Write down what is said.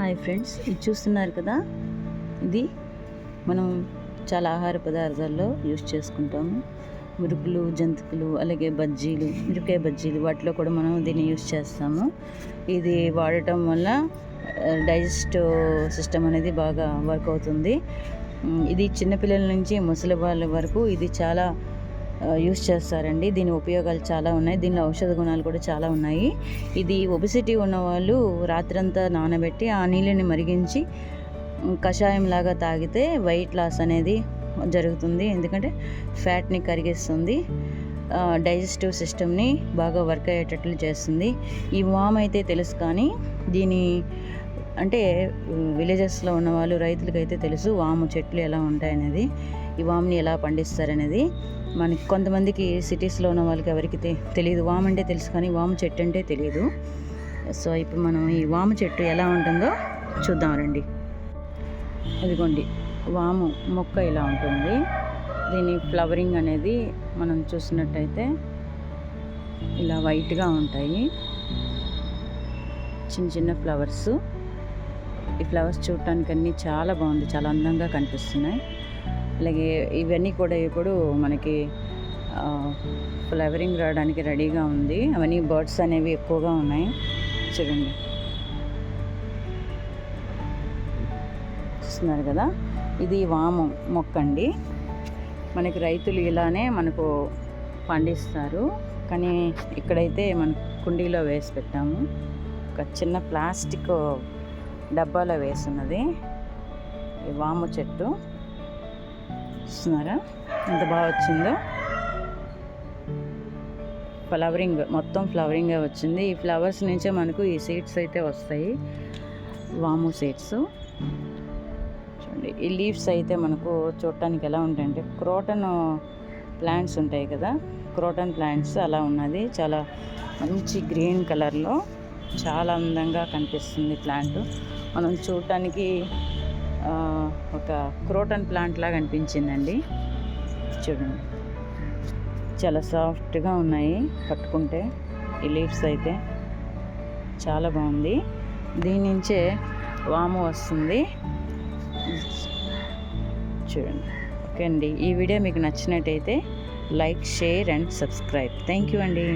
Hi friends ఇది చూస్తున్నారు కదా? ఇది మనం చాలా ఆహార పదార్థాల్లో యూస్ చేసుకుంటాము. మురుకులు జంతికలు అలాగే బజ్జీలు మిరపకాయ బజ్జీలు వాటిలో కూడా మనం దీన్ని యూస్ చేస్తాము. ఇది వాడటం వల్ల డైజెస్ట్ సిస్టమ్ అనేది బాగా వర్క్ అవుతుంది. ఇది చిన్నపిల్లల నుంచి ముసలి వాళ్ళ వరకు ఇది చాలా యూస్ చేస్తారండి. దీని ఉపయోగాలు చాలా ఉన్నాయి. దీనిలో ఔషధ గుణాలు కూడా చాలా ఉన్నాయి. ఇది ఒబిసిటీ ఉన్నవాళ్ళు రాత్రంతా నానబెట్టి ఆ నీళ్ళని మరిగించి కషాయం లాగా తాగితే వెయిట్ లాస్ అనేది జరుగుతుంది. ఎందుకంటే ఫ్యాట్ని కరిగిస్తుంది. డైజెస్టివ్ సిస్టమ్ని బాగా వర్క్ అయ్యేటట్లు చేస్తుంది. ఈ వామ్ అయితే తెలుసు కానీ దీని అంటే విలేజెస్లో ఉన్న వాళ్ళు రైతులకైతే తెలుసు వాము చెట్లు ఎలా ఉంటాయనేది ఈ వాముని ఎలా పండిస్తారనేది. మనకి కొంతమందికి సిటీస్లో ఉన్న వాళ్ళకి ఎవరికి తె- తెలియదు. వాము అంటే తెలుసు కానీ వాము చెట్టు అంటే తెలియదు. సో ఇప్పుడు మనం ఈ వాము చెట్టు ఎలా ఉంటుందో చూద్దాం రండి. ఇదిగోండి వాము మొక్క ఇలా ఉంటుంది. దీని ఫ్లవరింగ్ అనేది మనం చూసినట్టయితే ఇలా వైట్గా ఉంటాయి. చిన్న చిన్న ఫ్లవర్సు. ఈ ఫ్లవర్స్ చూడటానికి అన్నీ చాలా బాగుంది చాలా అందంగా కనిపిస్తున్నాయి. అలాగే ఇవన్నీ కూడా ఇప్పుడు మనకి ఫ్లవరింగ్ రావడానికి రెడీగా ఉంది. అవన్నీ బర్డ్స్ అనేవి ఎక్కువగా ఉన్నాయి. చూడండి. చూస్తున్నారు కదా? ఇది వామం మొక్క అండి. మనకి రైతులు ఇలానే మనకు పండిస్తారు. కానీ ఇక్కడైతే మన కుండీలో వేసి పెట్టాము. ఒక చిన్న ప్లాస్టిక్ డబ్బాలో వేస్తున్నది. ఈ వాము చెట్టు. చూస్తున్నారా? ఎంత బాగా వచ్చిందో. ఫ్లవరింగ్ మొత్తం ఫ్లవరింగ్ వచ్చింది. ఈ ఫ్లవర్స్ నుంచే మనకు ఈ సీడ్స్ అయితే వస్తాయి. వాము సీడ్స్. చూడండి ఈ లీవ్స్ అయితే మనకు చూడటానికి ఎలా ఉంటాయంటే క్రోటన్ ప్లాంట్స్ ఉంటాయి కదా. క్రోటన్ ప్లాంట్స్ అలా ఉన్నది. చాలా మంచి గ్రీన్ కలర్లో చాలా అందంగా కనిపిస్తుంది ప్లాంట్. మనం చూడటానికి ఒక క్రోటన్ ప్లాంట్ లాగా అనిపించిందండి. చూడండి. చాలా సాఫ్ట్గా ఉన్నాయి. పట్టుకుంటే ఈ లీవ్స్ అయితే చాలా బాగుంది. దీని నుంచే వాము వస్తుంది. చూడండి. ఓకే అండి. ఈ వీడియో మీకు నచ్చినట్టయితే like share and subscribe. Thank you అండి.